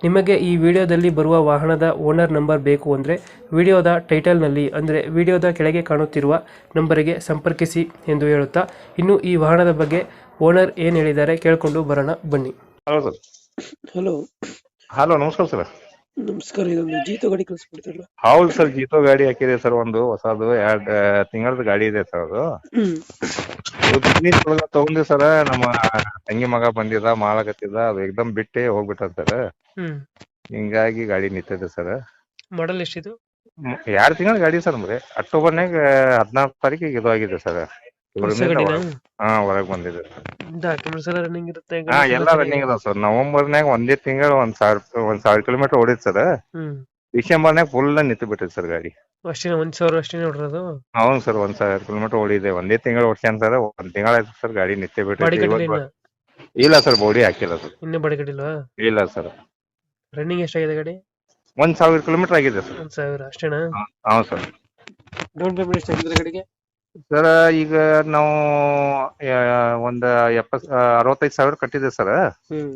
ನಿಮಗೆ ಈ ವಿಡಿಯೋದಲ್ಲಿ ಬರುವ ವಾಹನದ ಓನರ್ ನಂಬರ್ ಬೇಕು ಅಂದರೆ ವಿಡಿಯೋದ ಟೈಟಲ್ನಲ್ಲಿ ಅಂದರೆ ವಿಡಿಯೋದ ಕೆಳಗೆ ಕಾಣುತ್ತಿರುವ ನಂಬರಿಗೆ ಸಂಪರ್ಕಿಸಿ ಎಂದು ಹೇಳುತ್ತಾ ಇನ್ನು ಈ ವಾಹನದ ಬಗ್ಗೆ ಓನರ್ ಏನು ಹೇಳಿದ್ದಾರೆ ಕೇಳಿಕೊಂಡು ಬರೋಣ ಬನ್ನಿ. ಹಲೋ ಸರ್ ಹಲೋ ಹಲೋ ನಮಸ್ಕಾರ ಸರ್ ನಮಸ್ಕಾರ ಇದೊಂದು ಜೀತೋ ಗಾಡಿ ಕಳಿಸ್ಬಿಡ್ತಿರಲ್ಲ ಹೌದು ಸರ್ ಜೀತೋ ಗಾಡಿ ಹಾಕಿದೆ ಸರ್ ಒಂದು ಹೊಸದು ಎರಡ್ ತಿಂಗಳದ ಗಾಡಿ ಇದೆ ಸರ್ ಅದು. ಬಿಸ್ನೆಸ್ ಒಳಗ ತಗೊಂಡಿ ಸರ್ ನಮ್ಮ ತಂಗಿ ಮಗ ಬಂದಿದ್ದ ಮಾಡಕತ್ತಿದ್ದ ಅದು ಎಕ್ದಮ್ ಬಿಟ್ಟೆ ಹೋಗ್ಬಿಟ್ಟ ಸರ್ ಹ್ಮ್. ಹಿಂಗಾಗಿ ಗಾಡಿ ನಿಂತೈತೆ ಸರ್. ಮಾಡಲ್ ಎಷ್ಟಿದು? ಎರಡ್ ತಿಂಗಳ ಗಾಡಿ ಸರ್ ಬರೀ ಅಕ್ಟೋಬರ್ನಾಗ ಹದಿನಾಲ್ಕು ತಾರೀಕಿಗೆ ಇದು ಆಗಿದೆ ಸರ್. ಹಾ ಹೊರಗ್ ಬಂದಿದೆ ಡಾಕ್ಯುಮೆಂಟ್ಸ್ ಎಲ್ಲ ರನ್ನಿಂಗ್ ಇರುತ್ತೆ ಹಾ ಎಲ್ಲಾ ರನ್ನಿಂಗ್ ಅದಾವ ಸರ್. ನವೆಂಬರ್ನಾಗ ಒಂದೇ ತಿಂಗಳ ಒಂದ್ ಸಾವಿರ ಒಂದ್ ಸಾವಿರ ಕಿಲೋಮೀಟರ್ ಓಡಿದ್ ಸರ್. ಹ್ಮ್. ಡಿಸೆಂಬರ್ನಾಗ ಫುಲ್ ನಿಂತು ಬಿಟ್ಟಿದೆ ಸರ್ ಗಾಡಿ. ಅಷ್ಟೇ ಒಂದ್ ಸಾವಿರ ಅಷ್ಟೇ ನೋಡ್ರದು ಹೌದು ಸರ್ ಒಂದ್ ಸಾವಿರ ಕಿಲೋಮೀಟರ್ ಓಡಿದೆ. ಒಂದೇ ತಿಂಗಳ ಓಡ್ಸ್ಯಾನ ಸರ್. ಒಂದ್ ತಿಂಗಳ ಆಯ್ತು ಸರ್ ಗಾಡಿ ನಿಂತೇ ಬಿಟ್ಟಿದೆ ಇಲ್ಲ ಸರ್ ಬೋಡಿ ಹಾಕಿಲ್ಲ ಸರ್. ಇನ್ನೂ ಬಾಡಿ ಕಟ್ಟಿಲ್ವಾ ಇಲ್ಲ ಸರ್. ರನ್ನಿಂಗ್ ಎಷ್ಟಾಗಿದೆ ಗಾಡಿ? ಒಂದ್ ಸಾವಿರ ಕಿಲೋಮೀಟರ್ ಆಗಿದೆ ಸರ್. ಒಂದ್ ಸಾವಿರ ಅಷ್ಟೇನಾ? ಹೌದು ಸರ್. ಡೌನ್ ಪೇಮೆಂಟ್ ಎಷ್ಟಾಗಿದೆ ಗಾಡಿಗೆ? ಸರ್ ಈಗ ನಾವು ಒಂದು ಎಪ್ಪತ್ ಅರವತ್ತೈದು ಸಾವಿರ ಕಟ್ಟಿದೆ ಸರ್. ಹ್ಮ್.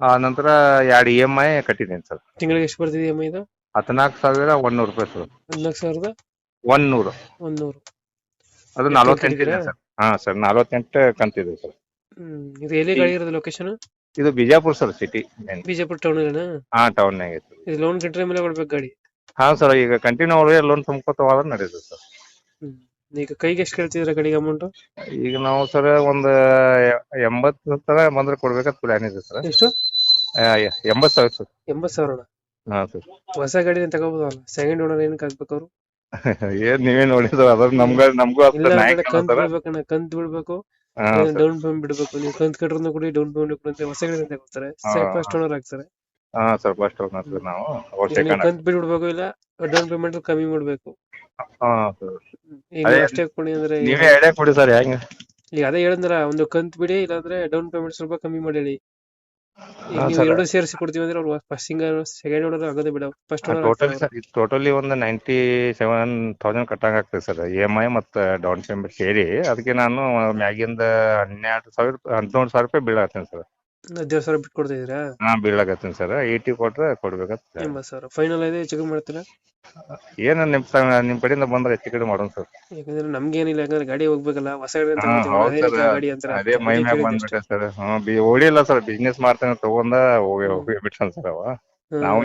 ಆ ನಂತರ ಎರಡು ಇ ಎಂ ಐ ಕಟ್ಟಿದ್ದೀನಿ ಸರ್. ತಿಂಗಳಿಗೆ ಎಷ್ಟು ಬರ್ತಿದೆ ಅಮ್ಮ ಇದು? ಹದಿನಾಲ್ಕು ಸಾವಿರ ಒಂದೂರು ರೂಪಾಯಿ ಸರ್. ಹದಿನಾಲ್ಕು ಸಾವಿರದ? ಒಂದೂರು ಒಂದೂರು ಅದು ಎಷ್ಟು ನಲವತ್ತೆಂಟು ಇದೆ ಸರ್. ಹಾ ಸರ್ ನಲವತ್ತೆಂಟು ಕಂತಿದೆ ಸರ್. ಹ್ಮ್ ಇದು ಎಲ್ಲಿ ಗಾಡಿ ಇರೋದು ಲೊಕೇಶನ್ ಇದು Bijapur sir city Bijapur town ಹಾ ಟೌನ್ ಇದು ಲೋನ್ ಕಟ್ಟಿದ್ರೆ ಮೇಲೆ ಕೊಡ್ಬೇಕು ಗಾಡಿ? ಹಾ ಸರ್ ಈಗ ಕಂಟಿನ್ಯೂ ಅವ್ರಿಗೆ ಲೋನ್ ತುಂಬ್ಕೋತಾವ ನಡೀತದೆ ಸರ್ ಈಗ ಕೈಗೆ ಎಷ್ಟು ಕೇಳ್ತಿದ್ರ ಗಾಡಿಗೆ ಅಮೌಂಟ್ ಈಗ ನಾವು ಸರ್ ಒಂದು ಎಂಬತ್ತು ತರ ಬಂದ್ರೆ ಕೊಡ್ಬೇಕಂತ ಪ್ಲಾನ್ ಇದೆ ಸರ್ ಎಷ್ಟು? ಎಂಬತ್ತು ಸಾವಿರ ಸರ್ ಎಂಬತ್ತು ಸಾವಿರ ಹಾ ಸರ್ ಹೊಸ ಗಾಡಿನ ತಗೋಬೋದಲ್ಲ ಸೆಕೆಂಡ್ ಓನರ್ ಏನ್ ಹಾಕ್ಬೇಕು ಅವರು? ಏನ್ ನೀವೇ ನೋಡಿದ್ರ ಅದ್ರ ನಮ್ಗ ನಮ್ಗೂ ಕಂತ್ ಸರ್ ಸರ್. ಡೌನ್ ಪೇಮೆಂಟ್ ಬಿಡಬೇಕು? ನೀವು ಕಂತ್ ಕಟ್ರನ್ನು ಕೂಡ ಡೌನ್ ಪೇಮೆಂಟ್ ಕೊಡಂತೆ ಹೊಸ ಗಾಡಿ ತಗೋತಾರೆ. ಹಾ. ಫಸ್ಟ್ ಓನರ್ ಆಗ್ತಾರೆ ಹಾ ಸರ್ ಫಸ್ಟ್ ಸರ್ ನಾವು. ನೀವು ಕಂತ್ ಬಿಡ್ಬೇಕು ಇಲ್ಲ ಡೌನ್ ಪೇಮೆಂಟ್ ಕಮ್ಮಿ ಮಾಡ್ಬೇಕು. ಹಾ ಸರ್ ಈಗ ಅಷ್ಟೇ ಕೊಡಿ ಅಂದ್ರೆ ನೀವೇ ಐಡಿಯಾ ಕೊಡಿ ಸರ್ ಹೆಂಗ್? ಈಗ ಅದೇ ಹೇಳಿದ್ರ ಒಂದು ಕಂತ್ ಬಿಡಿ ಇಲ್ಲಾಂದ್ರೆ ಡೌನ್ ಪೇಮೆಂಟ್ ಸ್ವಲ್ಪ ಕಮ್ಮಿ ಮಾಡಿ ಹೇಳಿ. ಎರಡು ಸೇರಿಸಿ ಕೊಡ್ತೀವಿ ಅಂದ್ರೆ ಅವ್ರು ಫಸ್ಟ್ ಸಿಂಗಲ್ ಸೆಕೆಂಡ್ ಓನರ್ ಆಗೋದೇ ಬಿಡ. ಫಸ್ಟ್ ಟೋಟಲಿ ಟೋಟಲಿ ಒಂದು ನೈಂಟಿ ಸೆವೆನ್ ತೌಸಂಡ್ ಕಟ್ಟಂಗ್ ಆಗ್ತದೆ ಸರ್ ಇ ಎಂ ಐ ಮತ್ತು ಡೌನ್ ಪೇಮೆಂಟ್ ಸೇರಿ. ಅದಕ್ಕೆ ನಾನು ಮ್ಯಾಗಿಂದ ಹನ್ನೆರಡು ಸಾವಿರ ಹದಿನೇಳು ಸಾವಿರ ರೂಪಾಯಿ ಬೀಳತ್ತೇನೆ ಸರ್. ಹದಿನೇಳು ಸಾವಿರ ಬಿಟ್ಟು ಕೊಡ್ತಾ ಹಾ ಬೀಳಾಕತ್ತೀನಿ ಸರ್. ಏಯ್ಟಿ ಕೊಟ್ರೆ ಕೊಡ್ಬೇಕಂತ ಎಂಬತ್ತು ಸಾವಿರ. ಫೈನಲ್ ಇದೆ ಚಿಕನ್ ಮಾಡ್ತೀರಾ? ಏನ ನಿಮ್ ಸಂಗ ನಿಮ್ ಕಡೆಯಿಂದ ಬಂದ್ರೆ ಹೆಚ್ಚು ಕಡಿಮೆ ಮಾಡೋಣ ಸರ್. ಯಾಕಂದ್ರೆ ನಮ್ಗೆ ಏನಿಲ್ಲ ಯಾಕಂದ್ರೆ ಗಾಡಿ ಹೋಗ್ಬೇಕಲ್ಲ ಹೊಸ ಗಾಡಿ ಅಂತ ಹಾ, ತಗೋತೀವಿ, ಹೌದ್ ಅದೇ sir. ರೀತಿ ಗಾಡಿ ಅಂತಾರೆ ಅದೇ ಮೈ ಮ್ಯಾಗ ಬಂದ್ಬಿಟ್ಟೆ ಸರ್. ಹ್ಮ್ ಬಿ ಓಡಿಲ್ಲ ಸರ್. ಬಿಸ್ನೆಸ್ ಮಾಡ್ತೇನೆ ತಗೊಂಡ ಹೋಗಿ ಹೋಗಿ ಬಿಟ್ಟಾನ ಸರ್ ಅವ. ನಾವು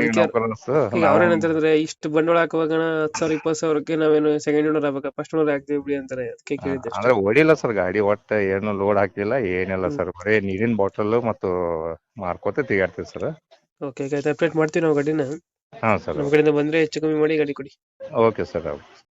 ಅಂತಾರೆ ಇಷ್ಟ ಬಂಡವಾಳ ಹಾಕುವಾಗ ಹತ್ತು ಸಾವಿರ ಇಪ್ಪತ್ತು ಸಾವಿರಕ್ಕೆ ನಾವೇನು ಸೆಕೆಂಡ್ ಓನರ್ ಆಗ್ಬೇಕ? ಫಸ್ಟ್ ಓನರ್ ಆಗ್ತೀವಿ ಬಿಡಿ ಅಂತಾರೆ ಅದಕ್ಕೆ ಕೇಳಿದ್ದೆ ಅಂದ್ರೆ ಓಡಿಲ್ಲ ಸರ್ ಗಾಡಿ ಒಟ್ಟ ಏನು ಲೋಡ್ ಹಾಕಿಲ್ಲ ಏನಿಲ್ಲ ಸರ್. ಬರೀ ನೀರಿನ ಬಾಟಲ್ ಮತ್ತು ಮಾರ್ಕೋತ ತಿಗಾಡ್ತೀವಿ ಸರ್. ಓಕೆ ಆಯ್ತು ಅಪ್ಡೇಟ್ ಮಾಡ್ತೀವಿ ನಾವು ಗಾಡಿನ. ಹಾ ಸರ್ ನಮ್ಮ ಕಡೆಯಿಂದ ಬಂದ್ರೆ ಹೆಚ್ಚು ಕಮ್ಮಿ ಮಾಡಿ ಗಾಡಿ ಕೊಡಿ. Okay sir